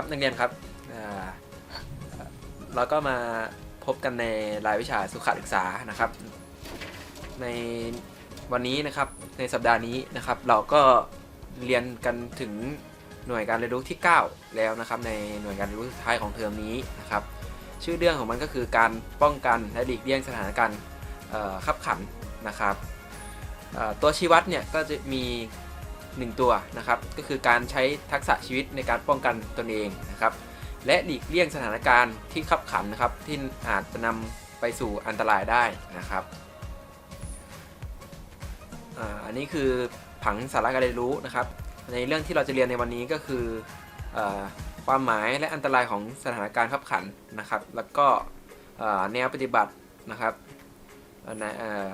วัสดีครับนักเรียนครับเราก็มาพบกันในรายวิชาสุขศึกษานะครับ ในวันนี้นะครับในสัปดาห์นี้นะครับ เราก็เรียนกันถึงหน่วยการเรียนรู้ที่ 9 แล้วนะครับ ในหน่วยการเรียนรู้สุดท้ายของเทอมนี้นะครับ ชื่อเรื่องของมันก็คือการป้องกันและหลีกเลี่ยงสถานการณ์ขับขันนะครับตัวชี้วัดเนี่ยก็จะมี 1 ตัวนะครับ ก็คือการใช้ทักษะชีวิตในการป้องกันตนเองนะครับ และหลีกเลี่ยงสถานการณ์ที่ขับขันนะครับที่อาจจะนำไปสู่อันตรายได้นะครับอันนี้คือผังสาระการเรียนรู้นะครับ ในเรื่องที่เราจะเรียนในวันนี้ก็คืออความหมายและอันตรายของสถานการณ์ขับขันนะครับ แล้วก็แนวปฏิบัตินะครับเ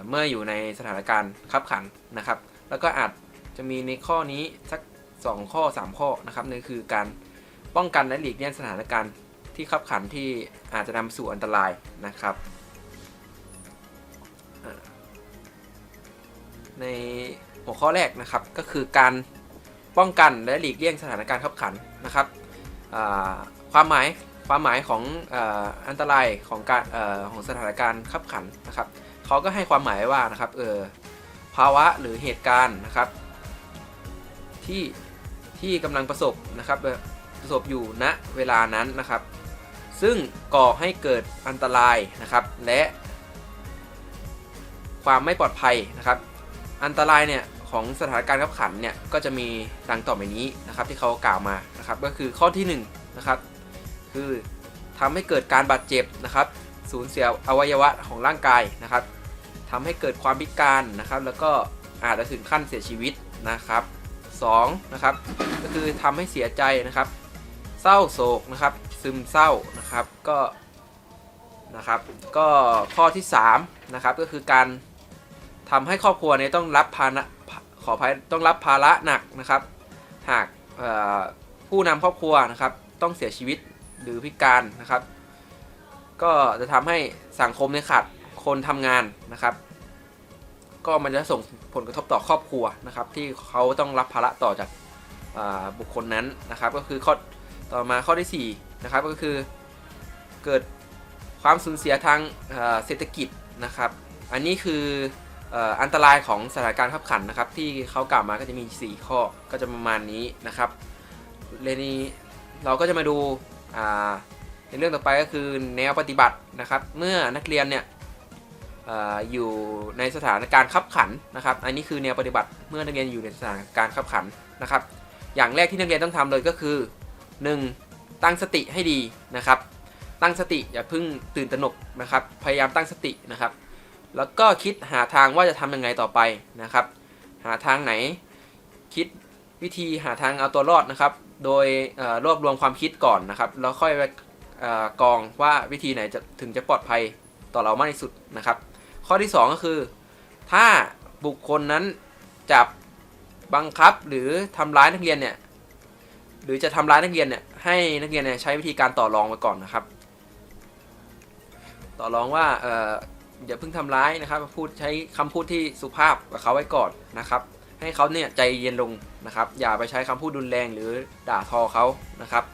เมื่ออยู่ในสถานการณ์ขับขันนะครับ แล้วก็อาจ จะมีในข้อนี้สัก 2 ข้อ 3 ข้อนะครับนั่นคือการป้องกันและหลีกเลี่ยงสถานการณ์ที่ขับขันที่อาจจะนำสู่อันตรายนะครับ ในหัวข้อแรกนะครับก็คือการป้องกันและหลีกเลี่ยงสถานการณ์ขับขันนะครับความหมายความหมายของอ,อันตรายของการออของสถานการณ์ขับขันนะครับเขาก็ให้ความหมายว้ว่านะครับเออภาวะหรือเหตุการณ์นะครับ ที่ที่กำลังประสบนะครับเอ่อประสบอยู่ณเวลานั้นนะครับ ซึ่งก่อให้เกิดอันตรายนะครับ และความไม่ปลอดภัยนะครับ อันตรายเนี่ยของสถานการณ์ขับขันเนี่ยก็จะมีดังต่อไปนี้นะครับที่เขากล่าวมานะครับก็คือข้อที่1นนะครับคือทำให้เกิดการบาดเจ็บนะครับสูญเสียอวัยวะของร่างกายนะครับทำให้เกิดความพิการนะครับ แล้วก็อาจจะถึงขั้นเสียชีวิตนะครับ 2นะครับก็คือทำให้เสียใจนะครับ เศร้าโศกนะครับ ซึมเศร้านะครับก็นะครับ ก็ข้อที่3นะครับก็คือการทำให้ครอบครัวเนี่ยต้องรับภาระขออภัยต้องรับภาระหนักนะครับ หากผู้นำครอบครัวนะครับ ต้องเสียชีวิตหรือพิการนะครับ ก็จะทำให้สังคมเนี่ยขาดคนทำงานนะครับ ก็มันจะส่งผลกระทบต่อครอบครัวนะครับที่เขาต้องรับภาระต่อจากาบุคคลนั้นนะครับ ก็คือข้อต่อมาข้อที่4นะครับก็คือเกิดความสูญเสียทางเศรษฐกิจนะครับ อันนี้คืออันตรายของสถานการณ์ขับขันนะครับ ที่เขากล่าวมาก็จะมี 4 ข้อก็จะประมาณนี้นะครับเรนนี้เราก็จะมาดูในเรื่องต่อไปก็คือแนวปฏิบัตินะครับ เมื่อนักเรียนเนี่ย อยู่ในสถานการณ์ขับขันนะครับ อันนี้คือแนวปฏิบัติเมื่อนักเรียนอยู่ในสถานการณ์ขับขันนะครับ อย่างแรกที่นักเรียนต้องทำเลยก็คือ 1. ตั้งสติให้ดีนะครับ ตั้งสติอย่าเพิ่งตื่นตระหนกนะครับ พยายามตั้งสตินะครับ แล้วก็คิดหาทางว่าจะทำยังไงต่อไปนะครับ หาทางไหน คิดวิธีหาทางเอาตัวรอดนะครับ โดยรวบรวมความคิดก่อนนะครับ แล้วค่อยไปเอ่อกองว่าวิธีไหนจะถึงจะปลอดภัยต่อเรามากที่สุดนะครับ ข้อที่ 2 ก็คือ ถ้าบุคคลนั้นจับบังคับหรือทำร้ายนักเรียนเนี่ย หรือจะทำร้ายนักเรียนเนี่ย ให้นักเรียนเนี่ยใช้วิธีการต่อรองไปก่อนนะครับ ต่อรองว่าเอออย่าเพิ่งทำร้ายนะครับ พูดใช้คำพูดที่สุภาพกับเขาไว้ก่อนนะครับ ให้เขาเนี่ยใจเย็นลงนะครับ อย่าไปใช้คำพูดรุนแรงหรือด่าทอเขานะครับ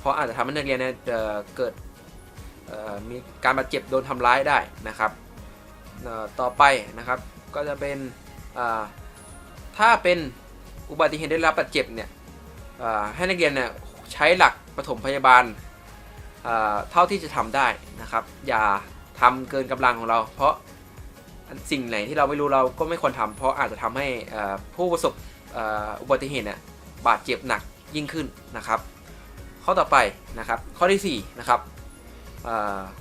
เพราะอาจจะทำให้นักเรียนเนี่ยเเกิดมีการบาดเจ็บโดนทำร้ายได้นะครับ ต่อไปนะครับ ก็จะเป็นถ้าเป็นอุบัติเหตุได้รับบาดเจ็บเนี่ยให้นักเรียนเนี่ยใช้หลักปฐมพยาบาลเท่าที่จะทำได้นะครับ อย่าทำเกินกำลังของเรา เพราะสิ่งไหนที่เราไม่รู้เราก็ไม่ควรทำเพราะอาจจะทำให้ผู้ประสบอ,อุบัติเหตุเนี่ยบาดเจ็บหนักยิ่งขึ้นนะครับ ข้อต่อไปนะครับ ข้อที่4นะครับ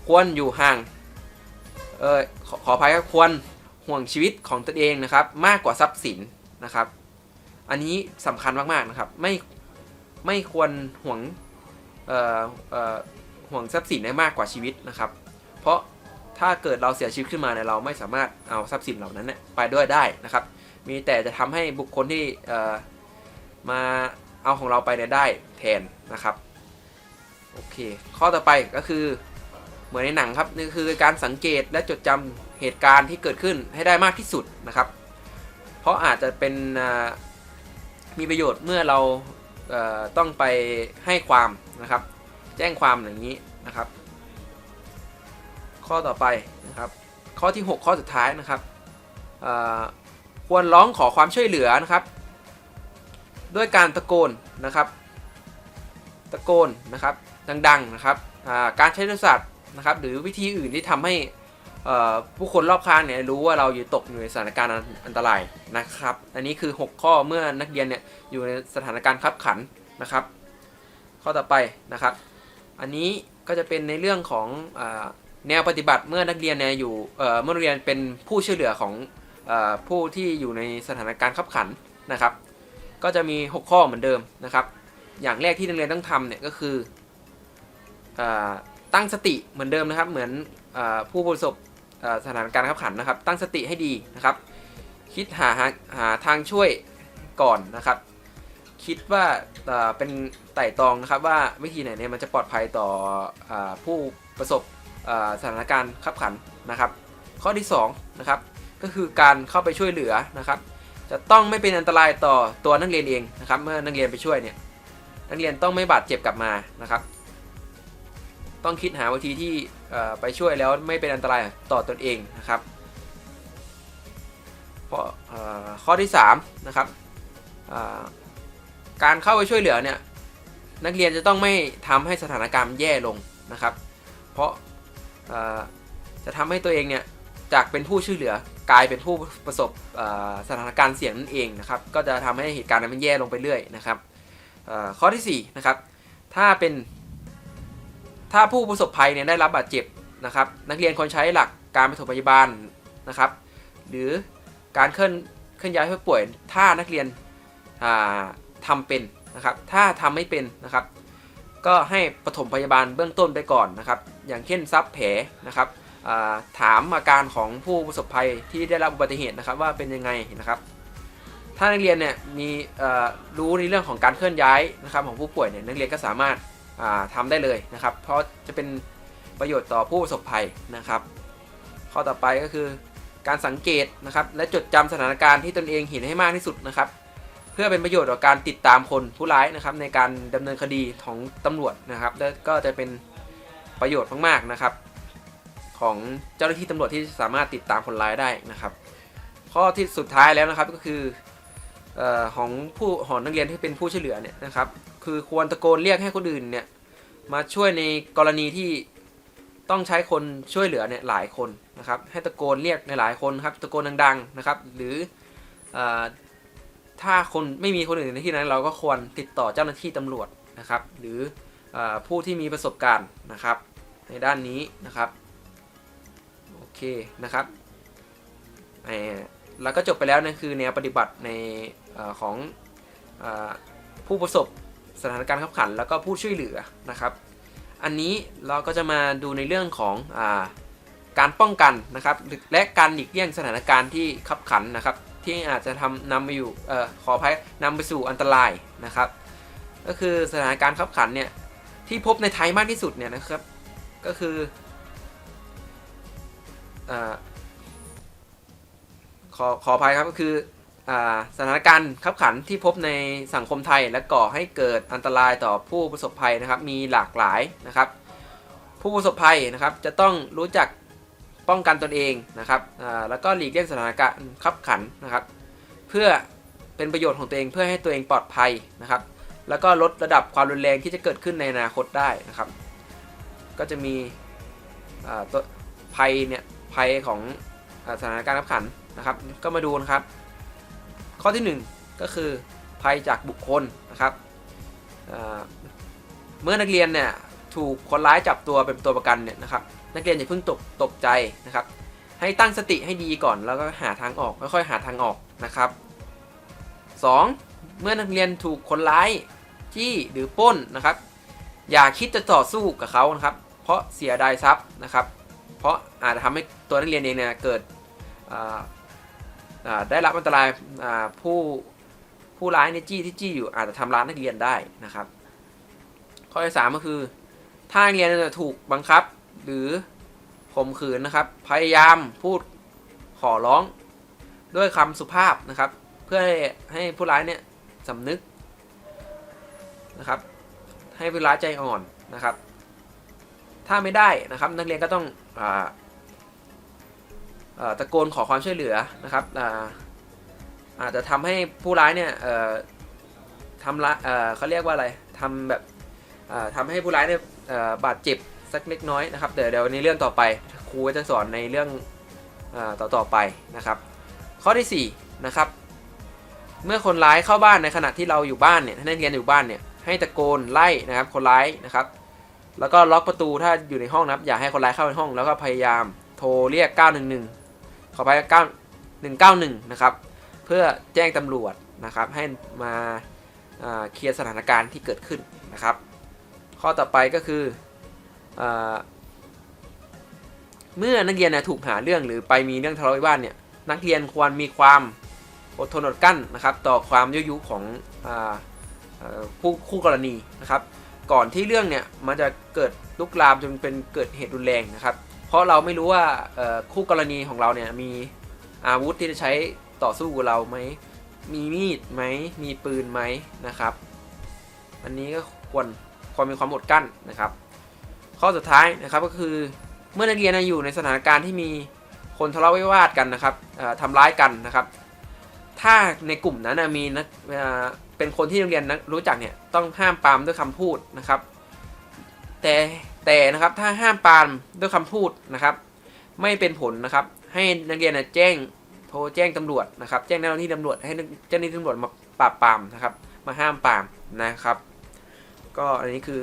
ควรอยู่ห่าง เออขอขออภัยครับควรห่วงชีวิตของตนเองนะครับ มากกว่าทรัพย์สินนะครับ อันนี้สำคัญมากๆนะครับ ไม่ไม่ควรห่วงเอ่อเอ่อห่วงทรัพย์สินได้มากกว่าชีวิตนะครับ เพราะถ้าเกิดเราเสียชีวิตขึ้นมาเนี่ยเราไม่สามารถเอาทรัพย์สินเหล่านั้นเนี่ยไปด้วยได้นะครับ มีแต่จะทำให้บุคคลที่เอ่อมาเอาของเราไปเนี่ยได้แทนนะครับ โอเค ข้อต่อไปก็คือ เหมือนในหนังครับนี่คือการสังเกตและจดจำเหตุการณ์ที่เกิดขึ้นให้ได้มากที่สุดนะครับ เพราะอาจจะเป็นมีประโยชน์เมื่อเราต้องไปให้ความนะครับ แจ้งความอย่างนี้นะครับ ข้อต่อไปนะครับ ข้อที่ 6 ข้อสุดท้ายนะครับควรร้องขอความช่วยเหลือนะครับ ด้วยการตะโกนนะครับ ตะโกนนะครับ ดังๆนะครับการใช้โทรศัพท์ นะครับหรือวิธีอื่นที่ทำให้ผู้คนรอบข้างเนี่ยรู้ว่าเราอยู่ตกอยู่ในสถานการณ์อันตรายนะครับ อันนี้คือ 6 ข้อเมื่อนักเรียนเนี่ยอยู่ในสถานการณ์ขับขันนะครับ ข้อต่อไปนะครับ อันนี้ก็จะเป็นในเรื่องของอแนวปฏิบัติเมื่อนักเรียนเนี่ยอยู่เมื่อนักเรียนเป็นผู้ช่วยเหลือของอผู้ที่อยู่ในสถานการณ์ขับขันนะครับ ก็จะมี 6 ข้อเหมือนเดิมนะครับ อย่างแรกที่นักเรียนต้องทำเนี่ยก็คืออ ตั้งสติเหมือนเดิมนะครับ เหมือนอผู้ประสบสถานการณ์ขับขันนะครับ ตั้งสติให้ดีนะครับ คิดหาหาหาทางช่วยก่อนนะครับ คิดว่าเป็นไต่ตองนะครับ ว่าวิธีไหนเนี่ยมันจะปลอดภัยต่ออผู้ประสบสถานการณ์ขับขันนะครับ ข้อที่2นะครับก็คือการเข้าไปช่วยเหลือนะครับ จะต้องไม่เป็นอันตรายต่อตัวนักเรียนเองนะครับ เมื่อนักเรียนไปช่วยเนี่ยนักเรียนต้องไม่บาดเจ็บกลับมานะครับ ต้องคิดหาวิธีที่ไปช่วยแล้วไม่เป็นอันตรายต่อตนเองนะครับเพราะข้อที่3นะครับการเข้าไปช่วยเหลือเนี่ยนักเรียนจะต้องไม่ทำให้สถานการณ์แย่ลงนะครับ เพราะจะทำให้ตัวเองเนี่ยจากเป็นผู้ช่วยเหลือกลายเป็นผู้ประสบสถานการณ์เสี่ยงนั่นเองนะครับ ก็จะทำให้เหตุการณ์นั้นมันแย่ลงไปเรื่อยนะครับข้อทีสี่4นะครับถ้าเป็น ถ้าผู้ประสบภัยเนี่ยได้รับบาดเจ็บนะครับ นักเรียนควรใช้หลักการปฐมพยาบาลนะครับ หรือการเคลื่อนเคลื่อนย้ายผู้ป่วย ถ้านักเรียนอ่าทำเป็นนะครับ ถ้าทำไม่เป็นนะครับ ก็ให้ปฐมพยาบาลเบื้องต้นไปก่อนนะครับ อย่างเช่นซับแผลนะครับาถามอาการของผู้ประสบภัยที่ได้รับอุบัติเหตุนะครับว่าเป็นยังไงนะครับ ถ้านักเรียนเนี่ยมีรู้ในเรื่องของการเคลื่อนย้ายนะครับของผู้ป่วยเนี่ยนักเรียนก็สามารถ อ่าทำได้เลยนะครับ เพราะจะเป็นประโยชน์ต่อผู้ประสบภัยนะครับ ข้อต่อไปก็คือการสังเกตนะครับ และจดจำสถานการณ์ที่ตนเองเห็นให้มากที่สุดนะครับ เพื่อเป็นประโยชน์ต่อการติดตามคนผู้ร้ายนะครับ ในการดำเนินคดีของตำรวจนะครับ และก็จะเป็นประโยชน์มากๆนะครับ ของเจ้าหน้าที่ตำรวจที่สามารถติดตามคนร้ายได้นะครับ ข้อที่สุดท้ายแล้วนะครับก็คือออของผู้ขอนักเรียนที่เป็นผู้ช่วยเหลือเนี่ยนะครับ คือควรตะโกนเรียกให้คนอื่นเนี่ย มาช่วยในกรณีที่ต้องใช้คนช่วยเหลือเนี่ยหลายคนนะครับ ให้ตะโกนเรียกในหลายคนครับ ตะโกนดัง ๆนะครับ หรืออถ้าคนไม่มีคนอื่นในที่นั้น เราก็ควรติดต่อเจ้าหน้าที่ตำรวจนะครับ หรืออผู้ที่มีประสบการณ์นะครับ ในด้านนี้นะครับโอเคนะครับแล้วก็จบไปแล้วนะคือแนวปฏิบัติในอของอผู้ประสบ สถานการณ์ขับขัน แล้วก็ผู้ช่วยเหลือนะครับ อันนี้เราก็จะมาดูในเรื่องของอาการป้องกันนะครับ และการหลีกเลี่ยงสถานการณ์ที่ขับขันนะครับ ที่อาจจะทำนำไปอยู่ออขออภัยนำไปสู่อันตรายนะครับ ก็คือสถานการณ์ขับขันเนี่ยที่พบในไทยมากที่สุดเนี่ยนะครับก็คืออขอขออภัยครับก็คือ สถานการณ์ขับขันที่พบในสังคมไทย และก่อให้เกิดอันตรายต่อผู้ประสบภัยนะครับ มีหลากหลายนะครับ ผู้ประสบภัยนะครับจะต้องรู้จักป้องกันตนเองนะครับแล้วก็หลีกเลี่ยงสถานการณ์ขับขันนะครับ เพื่อเป็นประโยชน์ของตัวเองเพื่อให้ตัวเองปลอดภัยนะครับ แล้วก็ลดระดับความรุนแรงที่จะเกิดขึ้นในอนาคตได้นะครับ ก็จะมีตัวภัยเนี่ยภัยของอสถานการณ์ขับขันนะครับ ก็มาดูนะครับ ข้อที่ 1 ก็คือภัยจากบุคคลนะครับเมื่อนักเรียนเนี่ยถูกคนร้ายจับตัวเป็นตัวประกันเนี่ยนะครับนักเรียนอย่าเพิ่งตกตกใจนะครับ ให้ตั้งสติให้ดีก่อนแล้วก็หาทางออกค่อยๆหาทางออกนะครับ 2. เมื่อนักเรียนถูกคนร้ายจี้หรือป้นนะครับ อย่าคิดจะต่อสู้กับเขานะครับ เพราะเสียดายทรัพย์นะครับ เพราะอาจจะทำให้ตัวนักเรียนเองเนี่ยเกิดอ ได้รับอันตรายผู้ผู้ร้ายในจี้ที่จี้อยู่อาจจะทำร้ายนักเรียนได้นะครับ ข้อที่สามก็คือ ถ้านักเรียนถูกบังคับหรือข่มขืนนะครับ พยายามพูดขอร้องด้วยคำสุภาพนะครับ เพื่อให้ใหผู้ร้ายเนี่ยสำนึกนะครับ ให้ผู้ร้ายใจอ่อนนะครับ ถ้าไม่ได้นะครับ นักเรียนก็ต้องอาเอ่อ ตะโกนขอความช่วยเหลือนะครับอาจจะทำให้ผู้ร้ายเนี่ยทำละเอ่อเขาเรียกว่าอะไรทำแบบเอ่อทำให้ผู้ร้ายเนี่ยบาดเจ็บสักเล็กน้อยนะครับเดี๋ยวเดี๋ยวในเรื่องต่อไปครูก็จะสอนในเรื่องอต่อต่อไปนะครับ ข้อที่4นะครับเมื่อคนร้ายเข้าบ้านในขณะที่เราอยู่บ้านเนี่ยถ้านักเรียนอยู่บ้านเนี่ยให้ตะโกนไล่นะครับคนร้ายนะครับ แล้วก็ล็อกประตูถ้าอยู่ในห้องนะครับอย่าให้คนร้ายเข้าในห้อง แล้วก็พยายามโทรเรียก 911 ขอไป9 191 นะครับ เพื่อแจ้งตำรวจนะครับให้มาอ่าเคลียร์สถานการณ์ที่เกิดขึ้นนะครับ ข้อต่อไปก็คืออเมื่อนักเรียนถูกหาเรื่องหรือไปมีเรื่องทะเลาะวิวาทเนี่ยนักเรียนควรมีความอดทนอดกั้นนะครับ ต่อความยุยงของอาเอ่อผู้คู่กรณีนะครับ ก่อนที่เรื่องเนี่ยมันจะเกิดลุกลามจนเป็นเกิดเหตุรุนแรงนะครับ เพราะเราไม่รู้ว่าคู่กรณีของเราเนี่ยมีอาวุธที่จะใช้ต่อสู้กับเราไหม มีมีดไหม มีปืนไหมนะครับ อันนี้ก็ควรควรมีความอดกั้นนะครับ ข้อสุดท้ายนะครับก็คือเมื่อนักเรียนอยู่ในสถานการณ์ที่มีคนทะเลาะวิวาทกันนะครับทำร้ายกันนะครับ ถ้าในกลุ่มนั้นมีนักเป็นคนที่นักเรียนรู้จักเนี่ยต้องห้ามปามด้วยคำพูดนะครับ แต่ แต่นะครับถ้าห้ามปามด้วยคำพูดนะครับ ไม่เป็นผลนะครับ ให้นักเรียนแจ้งโทรแจ้งตำรวจนะครับ แจ้งเจ้าหน้าที่ตำรวจให้เจ้าหน้าที่ตำรวจมาปราบปรามนะครับ มาห้ามปรามนะครับ ก็อันนี้คือ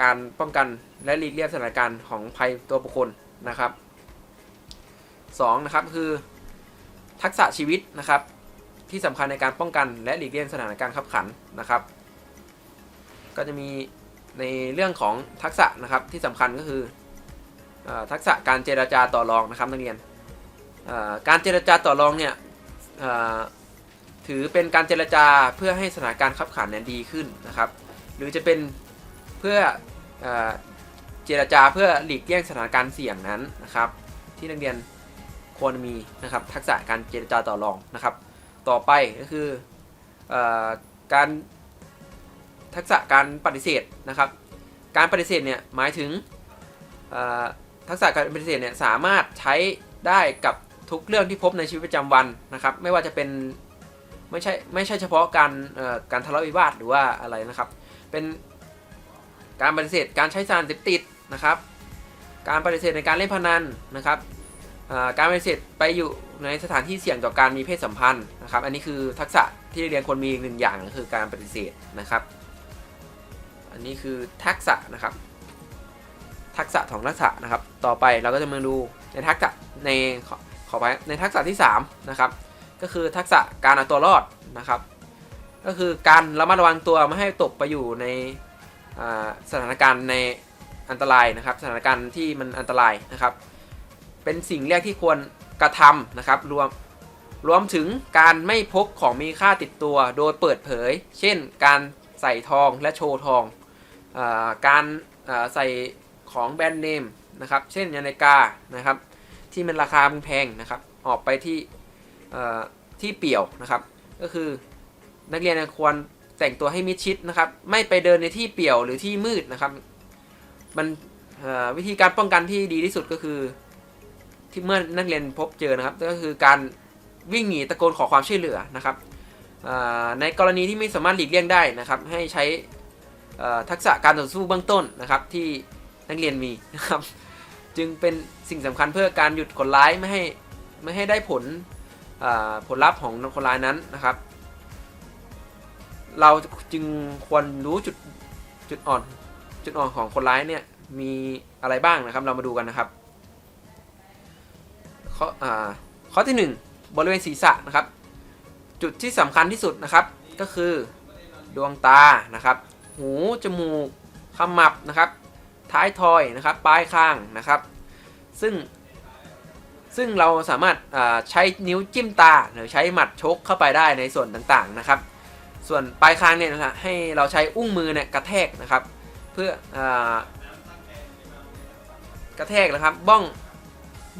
การป้องกันและหลีกเลี่ยงสถานการณ์ของภัยตัวบุคคลนะครับสองนะครับคือทักษะชีวิตนะครับ ที่สำคัญในการป้องกันและหลีกเลี่ยงสถานการณ์ขับขันนะครับ ก็จะมี ในเรื่องของทักษะนะครับที่สำคัญก็คืออทักษะการเจรจาต่อรองนะครับนักเรียนการเจรจาต่อรองเนี่ยถือเป็นการเจรจาเพื่อให้สถานการณ์ขับขันเนี่ยดีขึ้นนะครับ หรือจะเป็นเพื่อเอเจรจาเพื่อหลีกเลี่ยงสถานการณ์เสี่ยงนั้นนะครับ ที่นักเรียนควรมีนะครับทักษะการเจรจาต่อรองนะครับ ต่อไปก็คืออการ ทักษะการปฏิเสธนะครับ การปฏิเสธเนี่ยหมายถึงทักษะการปฏิเสธเนี่ยสามารถใช้ได้กับทุกเรื่องที่พบในชีวิตประจำวันนะครับ ไม่ว่าจะเป็นไม่ใช่ไม่ใช่เฉพาะการการทะเลาะวิวาทหรือว่าอะไรนะครับ เป็นการปฏิเสธการใช้สารเสพติดนะครับ การปฏิเสธในการเล่นพนันนะครับการปฏิเสธไปอยู่ในสถานที่เสี่ยงต่อการมีเพศสัมพันธ์นะครับ อันนี้คือทักษะที่เรียนควรมีอีกหนึ่งอย่างก็คือการปฏิเสธนะครับ อันนี้คือทักษะนะครับ ทักษะของทักษะนะครับ ต่อไปเราก็จะมาดูในทักษะในขอขอไปในทักษะที่3นะครับก็คือทักษะการเอาตัวรอดนะครับ ก็คือการระมัดระวังตัวไม่ให้ตกไปอยู่ในสถานการณ์ในอันตรายนะครับ สถานการณ์ที่มันอันตรายนะครับ เป็นสิ่งแรกที่ควรกระทำนะครับรวมรวมถึงการไม่พกของมีค่าติดตัวโดยเปิดเผย เช่น การใส่ทองและโชว์ทอง การใส่ของแบรนด์เนมนะครับ เช่นนาฬิกานะครับ ที่มันราคาแพงนะครับ ออกไปที่ที่เปี่ยวนะครับ ก็คือนักเรียนควรแต่งตัวให้มิดชิดนะครับ ไม่ไปเดินในที่เปี่ยวหรือที่มืดนะครับ มันวิธีการป้องกันที่ดีที่สุดก็คือ ที่เมื่อนักเรียนพบเจอนะครับ ก็คือการวิ่งหนีตะโกนขอความช่วยเหลือนะครับในกรณีที่ไม่สามารถหลีกเลี่ยงได้นะครับ ให้ใช้ ทักษะการต่อสู้เบื้องต้นนะครับที่นักเรียนมีนะครับจึงเป็นสิ่งสำคัญเพื่อการหยุดคนร้ายไม่ให้ไม่ให้ได้ผลผลลัพธ์ของคนร้ายนั้นนะครับ เราจึงควรรู้จุดจุดอ่อนจุดอ่อนของคนร้ายเนี่ยมีอะไรบ้างนะครับ เรามาดูกันนะครับข้ออ่าข้อที่ 1 บริเวณศีรษะนะครับ จุดที่สำคัญที่สุดนะครับก็คือดวงตานะครับ หูจมูกขมับนะครับ ท้ายทอยนะครับปลายคางนะครับ ซึ่งซึ่งเราสามารถใช้นิ้วจิ้มตาหรือใช้หมัดชกเข้าไปได้ในส่วนต่างๆนะครับ ส่วนปลายคางเนี่ยนะฮะให้เราใช้อุ้งมือเนี่ยกระแทกนะครับ เพื่ออากระแทกนะครับบ้อง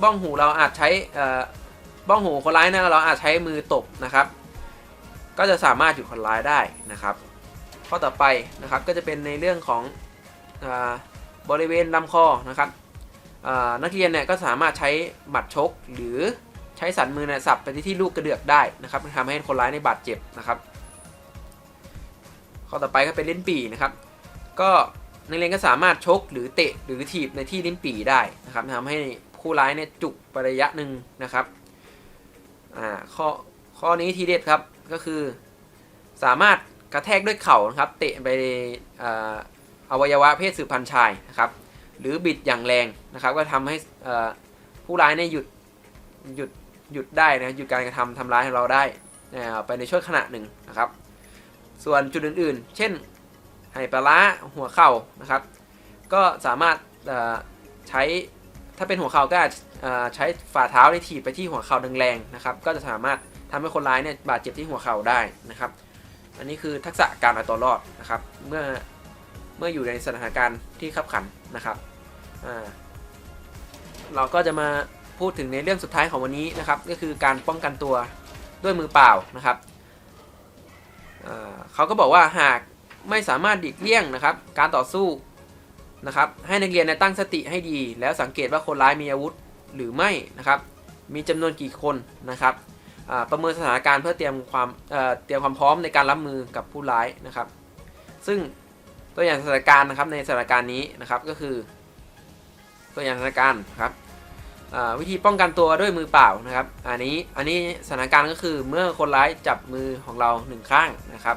บ้องหูเราอาจใช้อ่อบ้องหูคนร้ายนะเราอาจใช้มือตบนะครับ ก็จะสามารถหยุดคนร้ายได้นะครับ ข้อต่อไปนะครับก็จะเป็นในเรื่องของอบริเวณลำคอนะครับนักเรียนเนี่ยก็สามารถใช้หมัดชกหรือใช้สันมือเนี่ยสับไปที่ลูกกระเดือกได้นะครับทำให้คนร้ายในบาดเจ็บนะครับข้อต่อไปก็เป็นลิ้นปี่นะครับ ก็นักเรียนก็สามารถชกหรือเตะหรือถีบในที่ลิ้นปี่ได้นะครับทำให้ผู้ร้ายเนี่ยจุกไประยะหนึ่งนะครับข้อข้อนี้ทีเด็ดครับก็คือสามารถ กระแทกด้วยเข่านะครับ เตะไปออวัยวะเพศสืบพันธุ์ชายนะครับ หรือบิดอย่างแรงนะครับ ก็ทำให้ผู้ร้ายเนี่ยหยุดหยุดหยุดได้นะหยุดการกระทำทำร้ายเราได้อ่าไปในช่วงขณะหนึ่งนะครับ ส่วนจุดอื่นๆ เช่นไหปลาร้าหัวเข่านะครับ ก็สามารถใช้ถ้าเป็นหัวเข่าก็ใช้ฝ่าเท้าในถีบไปที่หัวเข่าแรงๆนะครับ ก็จะสามารถทำให้คนร้ายเนี่ยบาดเจ็บที่หัวเข่าได้นะครับ อันนี้คือทักษะการเอาตัวรอดนะครับ เมื่อเมื่ออยู่ในสถานการณ์ที่ขับขันนะครับอ่าเราก็จะมาพูดถึงในเรื่องสุดท้ายของวันนี้นะครับ ก็คือการป้องกันตัวด้วยมือเปล่านะครับเอ่อเขาก็บอกว่าหากไม่สามารถดิกเลี่ยงนะครับ การต่อสู้นะครับให้นักเรียนตั้งสติให้ดี แล้วสังเกตว่าคนร้ายมีอาวุธหรือไม่นะครับ มีจำนวนกี่คนนะครับ ประเมินสถานการณ์เพื่อเตรียมความเเตรียมความพร้อมในการรับมือกับผู้ร้ายนะครับ ซึ่งตัวอย่างสถานการณ์นะครับในสถานการณ์นี้นะครับก็คือ ตัวอย่างสถานการณ์นะครับวิธีป้องกันตัวด้วยมือเปล่านะครับ อันนี้อันนี้สถานการณ์ก็คือเมื่อคนร้ายจับมือของเราหนึ่งข้างนะครับ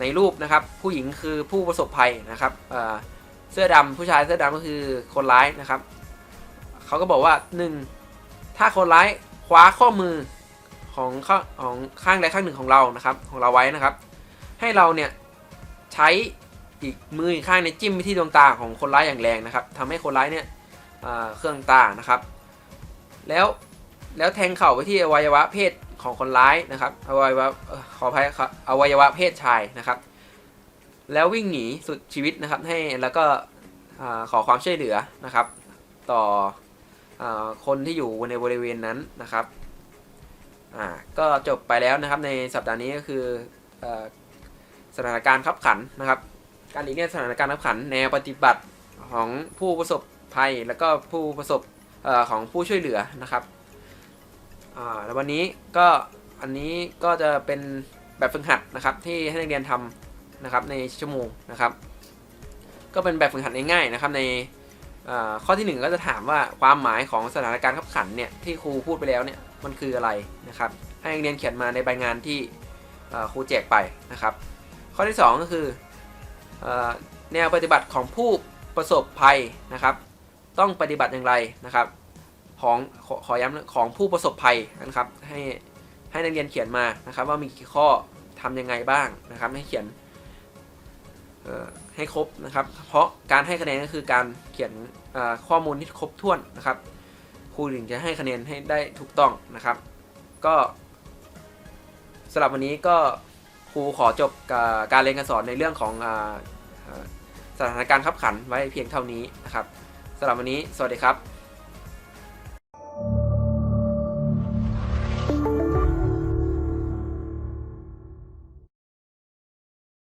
ในรูปนะครับผู้หญิงคือผู้ประสบภัยนะครับเอ่อเสื้อดำผู้ชายเสื้อดำก็คือคนร้ายนะครับเขาก็บอกว่าหนึ่งถ้าคนร้ายคว้าข้อมือ ของข้าของข้างใดข้างหนึ่งของเรานะครับ ของเราไว้นะครับ ให้เราเนี่ยใช้อีกมืออีกข้างในจิ้มไปที่ดวงตาของคนร้ายอย่างแรงนะครับทำให้คนร้ายเนี่ยเครื่องตานะครับ แล้วแล้วแทงเข่าไปที่อวัยวะเพศของคนร้ายนะครับอวัยวะขออภัยครับอวัยวะเพศชายนะครับ แล้ววิ่งหนีสุดชีวิตนะครับ ให้แล้วก็ขอความช่วยเหลือนะครับ ต่ออคนที่อยู่ในบริเวณนั้นนะครับ อ่าก็จบไปแล้วนะครับในสัปดาห์นี้ก็คืออสถานการณ์ขับขันนะครับ การหลีกเลี่ยงสถานการณ์ขับขันแนวปฏิบัติของผู้ประสบภัยแล้วก็ผู้ประสบอของผู้ช่วยเหลือนะครับอ่าแล้ววันนี้ก็อันนี้ก็จะเป็นแบบฝึกหัดนะครับที่ให้นักเรียนทำนะครับในชั่วโมงนะครับ ก็เป็นแบบฝึกหัดง่ายๆนะครับในข้อที่หนึ่งก็จะถามว่าความหมายของสถานการณ์ขับขันเนี่ยที่ครูพูดไปแล้วเนี่ย มันคืออะไรนะครับ ให้นักเรียนเขียนมาในใบงานที่ครูแจกไปนะครับ ข้อที่สองก็คือแนวปฏิบัติของผู้ประสบภัยนะครับ ต้องปฏิบัติอย่างไรนะครับ ของขอขอย้ำของผู้ประสบภัยนะครับ ให้ให้นักเรียนเขียนมานะครับ ว่ามีกี่ข้อทำยังไงบ้างนะครับ ให้เขียนให้ครบนะครับ เพราะการให้คะแนนก็คือการเขียนข้อมูลที่ครบถ้วนนะครับ รูถึงจะให้คะแนนให้ได้ถูกต้องนะครับ ก็สำหรับวันนี้ก็ครูขอจบการเรียนการสอนในเรื่องของอสถานการณ์ขับขันไว้เพียงเท่านี้นะครับสำหรับวันนี้ สวัสดีครับ